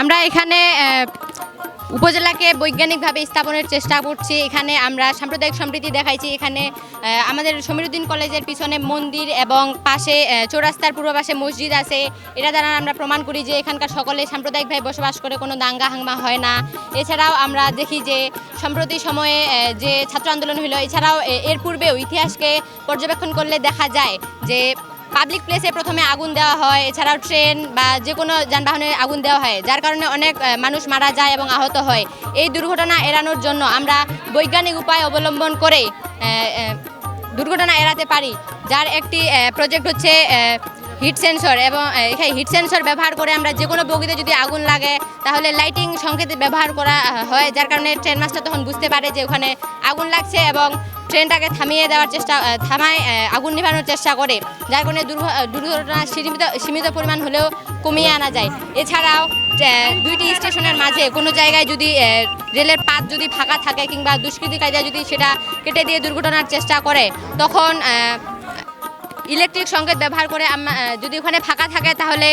আমরা এখানে উপজেলাকে বৈজ্ঞানিকভাবে স্থাপনের চেষ্টা করছি। এখানে আমরা সাম্প্রদায়িক সম্প্রীতি দেখাইছি। এখানে আমাদের সমীরুদ্দিন কলেজের পিছনে মন্দির এবং পাশে চৌরাস্তার পূর্ব পাশে মসজিদ আছে। এটা দ্বারা আমরা প্রমাণ করি যে এখানকার সকলে সাম্প্রদায়িকভাবে বসবাস করে, কোনো দাঙ্গা হাঙ্গা হয় না। এছাড়াও আমরা দেখি যে সম্প্রতি সময়ে যে ছাত্র আন্দোলন হলো এছাড়াও এর পূর্বেও ইতিহাসকে পর্যবেক্ষণ করলে দেখা যায় যে পাবলিক প্লেসে প্রথমে আগুন দেওয়া হয়, এছাড়াও ট্রেন বা যে কোনো যানবাহনে আগুন দেওয়া হয়, যার কারণে অনেক মানুষ মারা যায় এবং আহত হয়। এই দুর্ঘটনা এড়ানোর জন্য আমরা বৈজ্ঞানিক উপায় অবলম্বন করে দুর্ঘটনা এড়াতে পারি, যার একটি প্রজেক্ট হচ্ছে হিট সেন্সর এবং এখানে হিট সেন্সর ব্যবহার করে আমরা যে কোনো বগিতে যদি আগুন লাগে, তাহলে লাইটিং সংকেত ব্যবহার করা হয়, যার কারণে ট্রেন মাস্টার তখন বুঝতে পারে যে ওখানে আগুন লাগছে এবং ট্রেনটাকে থামিয়ে দেওয়ার চেষ্টা থামায় আগুন নিভানোর চেষ্টা করে, যার কারণে দুর্ঘটনা সীমিত সীমিত পরিমাণ হলেও কমিয়ে আনা যায়। এছাড়াও দুইটি স্টেশনের মাঝে কোনো জায়গায় যদি রেলের পাত যদি ফাঁকা থাকে কিংবা দুষ্কৃতিকারীরা যদি সেটা কেটে দিয়ে দুর্ঘটনার চেষ্টা করে, তখন ইলেকট্রিক সংকেত ব্যবহার করে যদি ওখানে ফাঁকা থাকে তাহলে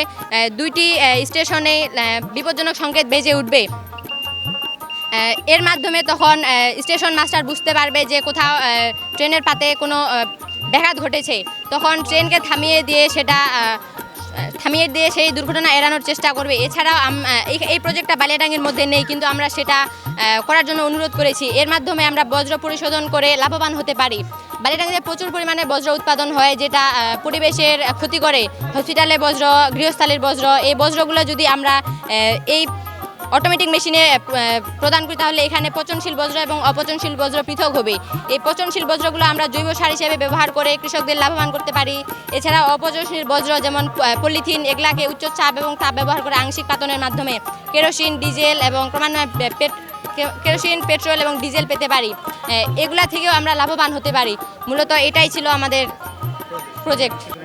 দুইটি স্টেশনে বিপজ্জনক সংকেত বেজে উঠবে। এর মাধ্যমে তখন স্টেশন মাস্টার বুঝতে পারবে যে কোথাও ট্রেনের পাতে কোনো ব্যাঘাত ঘটেছে। তখন ট্রেনকে থামিয়ে দিয়ে সেটা থামিয়ে দিয়ে সেই দুর্ঘটনা এড়ানোর চেষ্টা করবে। এছাড়াও এই এই প্রজেক্টটা বালিয়াডাঙ্গের মধ্যে নেই, কিন্তু আমরা সেটা করার জন্য অনুরোধ করেছি। এর মাধ্যমে আমরা বজ্র পরিশোধন করে লাভবান হতে পারি। বালিয়াডাঙ্গিতে প্রচুর পরিমাণে বজ্র উৎপাদন হয়, যেটা পরিবেশের ক্ষতি করে। হসপিটালে বজ্র, গৃহস্থালীর বজ্র, এই বজ্রগুলো যদি আমরা এই অটোমেটিক মেশিনে প্রদান করি, তাহলে এখানে পচনশীল বজ্র এবং অপচনশীল বজ্র পৃথক হবে। এই পচনশীল বজ্রগুলো আমরা জৈব সার হিসেবে ব্যবহার করে কৃষকদের লাভবান করতে পারি। এছাড়া অপচনশীল বজ্র যেমন পলিথিন, এগুলাকে উচ্চ চাপ এবং তাপ ব্যবহার করে আংশিক পাতনের মাধ্যমে কেরোসিন, ডিজেল এবং ক্রমান্বয়ে পেট- কেরোসিন, পেট্রোল এবং ডিজেল পেতে পারি। এগুলা থেকেও আমরা লাভবান হতে পারি। মূলত এটাই ছিল আমাদের প্রজেক্ট